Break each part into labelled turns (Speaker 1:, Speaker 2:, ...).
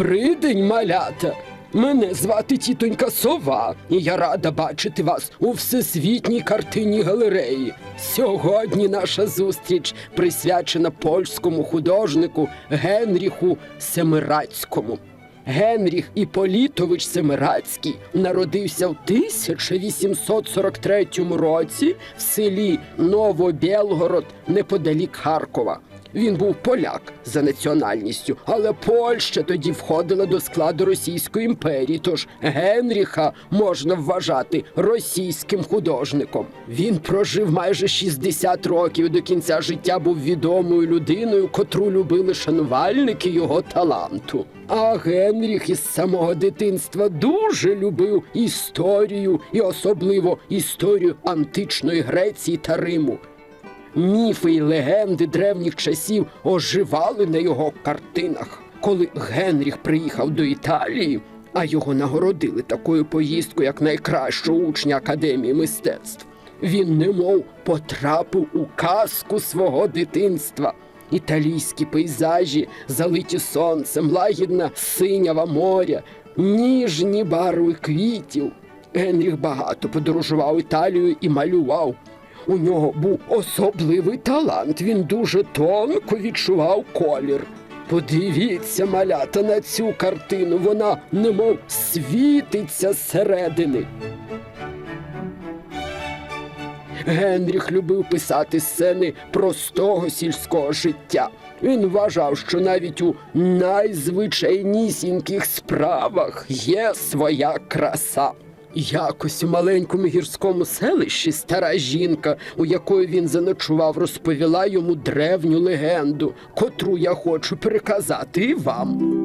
Speaker 1: Добрий день, малята! Мене звати тітонька Сова, і я рада бачити вас у всесвітній картині галереї. Сьогодні наша зустріч присвячена польському художнику Генріху Семирацькому. Генріх Іполітович Семирацький народився в 1843 році в селі Новобєлгород неподалік Харкова. Він був поляк за національністю, але Польща тоді входила до складу Російської імперії. Тож Генріха можна вважати російським художником. Він прожив майже 60 років і до кінця життя був відомою людиною, котру любили шанувальники його таланту. А Генріх із самого дитинства дуже любив історію і особливо історію античної Греції та Риму. Міфи й легенди древніх часів оживали на його картинах. Коли Генріх приїхав до Італії, а його нагородили такою поїздкою, як найкращого учня Академії мистецтв, він немов потрапив у казку свого дитинства. Італійські пейзажі, залиті сонцем, лагідна синява моря, ніжні барви квітів. Генріх багато подорожував Італією і малював. У нього був особливий талант. Він дуже тонко відчував колір. Подивіться, малята, на цю картину. Вона немов світиться зсередини. Генріх любив писати сцени простого сільського життя. Він вважав, що навіть у найзвичайнісіньких справах є своя краса. Якось у маленькому гірському селищі стара жінка, у якої він заночував, розповіла йому древню легенду, котру я хочу переказати і вам.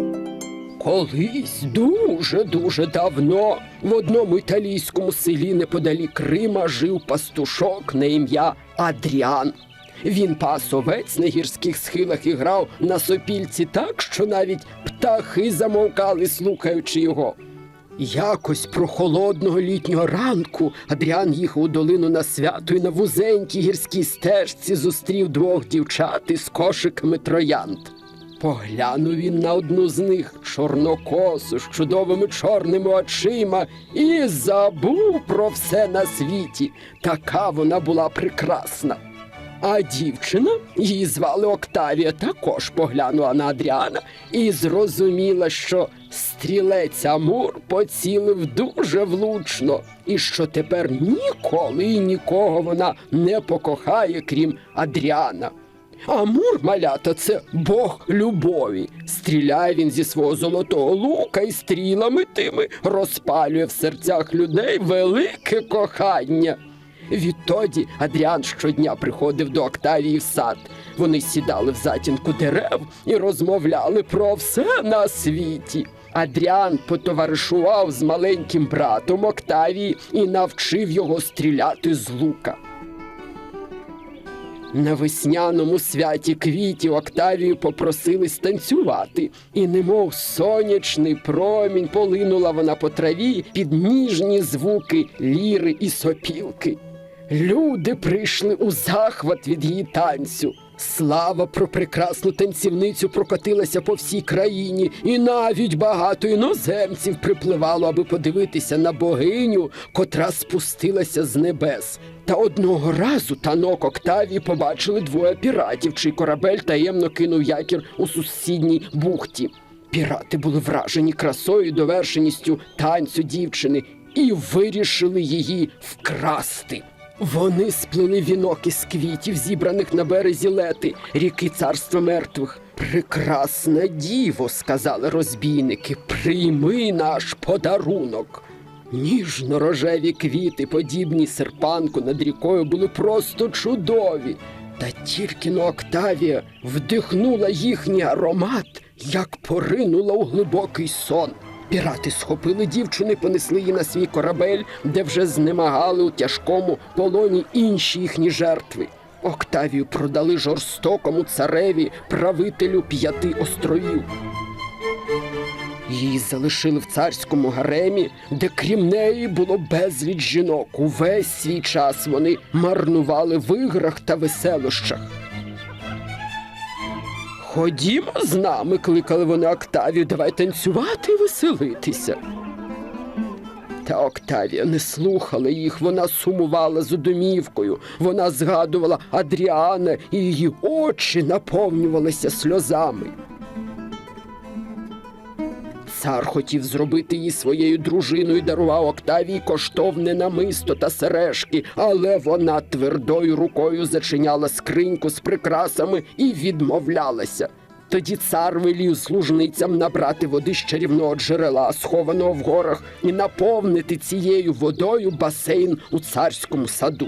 Speaker 1: Колись дуже дуже давно в одному італійському селі неподалік Рима жив пастушок на ім'я Адріан. Він пас овець на гірських схилах і грав на сопільці так, що навіть птахи замовкали, слухаючи його. Якось прохолодного літнього ранку Адріан їхав у долину на свято і на вузенькій гірській стежці зустрів двох дівчат із кошиками троянд. Поглянув він на одну з них чорнокосу з чудовими чорними очима і забув про все на світі. Така вона була прекрасна. А дівчина, її звали Октавія, також поглянула на Адріана і зрозуміла, що стрілець Амур поцілив дуже влучно, і що тепер ніколи і нікого вона не покохає, крім Адріана. Амур, малята, це Бог любові. Стріляє він зі свого золотого лука і стрілами тими розпалює в серцях людей велике кохання. Відтоді Адріан щодня приходив до Октавії в сад. Вони сідали в затінку дерев і розмовляли про все на світі. Адріан потоваришував з маленьким братом Октавії і навчив його стріляти з лука. На весняному святі квітів Октавію попросили станцювати, і немов сонячний промінь полинула вона по траві під ніжні звуки ліри і сопілки. Люди прийшли у захват від її танцю. Слава про прекрасну танцівницю прокотилася по всій країні, і навіть багато іноземців припливало, аби подивитися на богиню, котра спустилася з небес. Та одного разу танок Октавії побачили двоє піратів, чий корабель таємно кинув якір у сусідній бухті. Пірати були вражені красою і довершеністю танцю дівчини і вирішили її вкрасти. Вони сплели вінок із квітів, зібраних на березі лети, ріки царства мертвих. Прекрасна діво, сказали розбійники, прийми наш подарунок. Ніжно-рожеві квіти, подібні серпанку над рікою, були просто чудові. Та тільки но Октавія вдихнула їхній аромат, як поринула у глибокий сон. Пірати схопили дівчину і понесли її на свій корабель, де вже знемагали у тяжкому полоні інші їхні жертви. Октавію продали жорстокому цареві, правителю п'яти островів. Її залишили в царському гаремі, де крім неї було безліч жінок. Увесь свій час вони марнували в іграх та веселощах. Ходімо з нами, кликали вони Октавію, давай танцювати і веселитися. Та Октавія не слухала їх, вона сумувала за домівкою, вона згадувала Адріана, і її очі наповнювалися сльозами. Цар хотів зробити її своєю дружиною, дарував Октавії коштовне намисто та сережки, але вона твердою рукою зачиняла скриньку з прикрасами і відмовлялася. Тоді цар велів служницям набрати води з чарівного джерела, схованого в горах, і наповнити цією водою басейн у царському саду.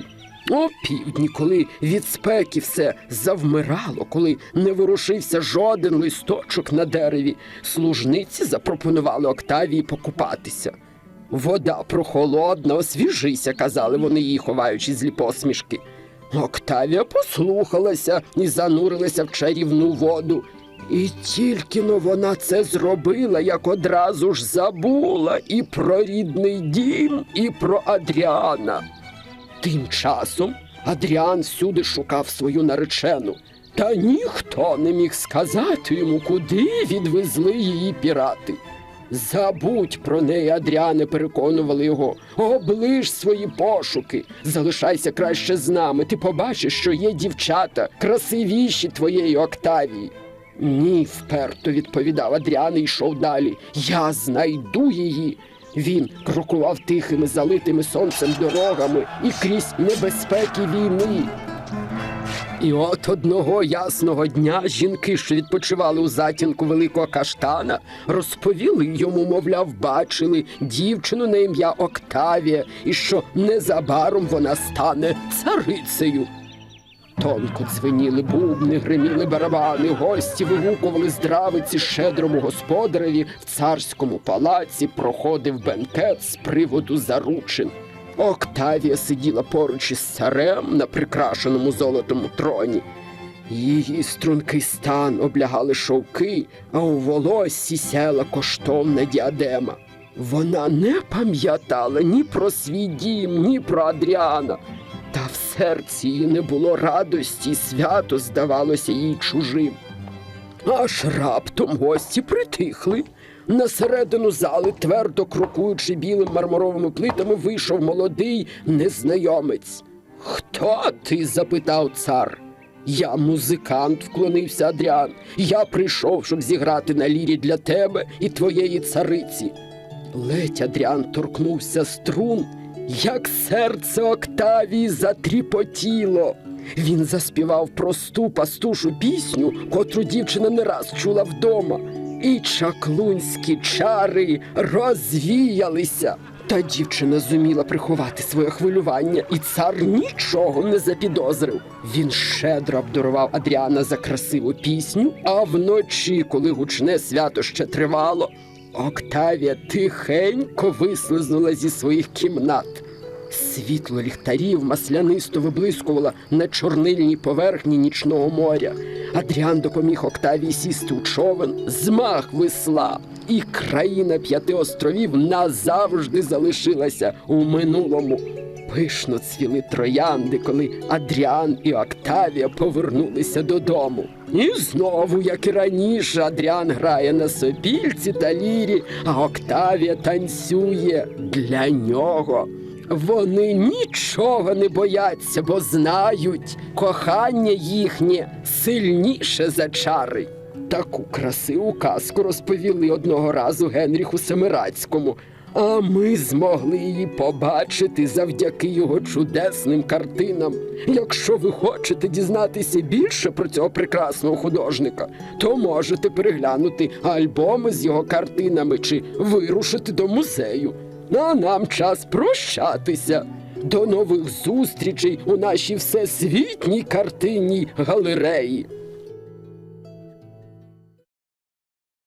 Speaker 1: О півдні, коли від спеки все завмирало, коли не ворушився жоден листочок на дереві, служниці запропонували Октавії покупатися. Вода прохолодна, освіжися, казали вони їй, ховаючи злі посмішки. Октавія послухалася і занурилася в чарівну воду. І тільки но вона це зробила, як одразу ж забула і про рідний дім, і про Адріана. Тим часом Адріан всюди шукав свою наречену, та ніхто не міг сказати йому, куди відвезли її пірати. Забудь про неї, Адріане, переконували його. Оближ свої пошуки. Залишайся краще з нами. Ти побачиш, що є дівчата, красивіші твоєї Октавії. Ні, вперто відповідав Адріан і йшов далі. Я знайду її. Він крокував тихими, залитими сонцем дорогами і крізь небезпеки війни. І от одного ясного дня жінки, що відпочивали у затінку великого каштана, розповіли йому, мовляв, бачили дівчину на ім'я Октавія, і що незабаром вона стане царицею. Тонко дзвеніли бубни, гриміли барабани, гості вигукували здравиці щедрому господареві в царському палаці проходив бенкет з приводу заручин. Октавія сиділа поруч із царем на прикрашеному золотому троні. Її стрункий стан облягали шовки, а у волоссі сяла коштовна діадема. Вона не пам'ятала ні про свій дім, ні про Адріана. Серці її не було радості, свято здавалося їй чужим. Аж раптом гості притихли. На середину зали, твердо крокуючи білим мармуровими плитами, вийшов молодий незнайомець. Хто ти? запитав цар. Я музикант, вклонився Адріан. Я прийшов, щоб зіграти на лірі для тебе і твоєї цариці. Ледь Адріан торкнувся струн, як серце Октавії затріпотіло. Він заспівав просту пастушу пісню, котру дівчина не раз чула вдома. І чаклунські чари розвіялися. Та дівчина зуміла приховати своє хвилювання, і цар нічого не запідозрив. Він щедро обдарував Адріана за красиву пісню, а вночі, коли гучне свято ще тривало, Октавія тихенько вислизнула зі своїх кімнат. Світло ліхтарів маслянисто виблискувало на чорнильній поверхні нічного моря. Адріан допоміг Октавії сісти у човен, змах весла, і країна п'яти островів назавжди залишилася у минулому. Пишно цвіли троянди, коли Адріан і Октавія повернулися додому. І знову, як і раніше, Адріан грає на сопільці та лірі, а Октавія танцює для нього. Вони нічого не бояться, бо знають, кохання їхнє сильніше за чари. Таку красиву казку розповіли одного разу Генріху Семирацькому. А ми змогли її побачити завдяки його чудесним картинам. Якщо ви хочете дізнатися більше про цього прекрасного художника, то можете переглянути альбоми з його картинами чи вирушити до музею. А нам час прощатися. До нових зустрічей у нашій всесвітній картинній галереї.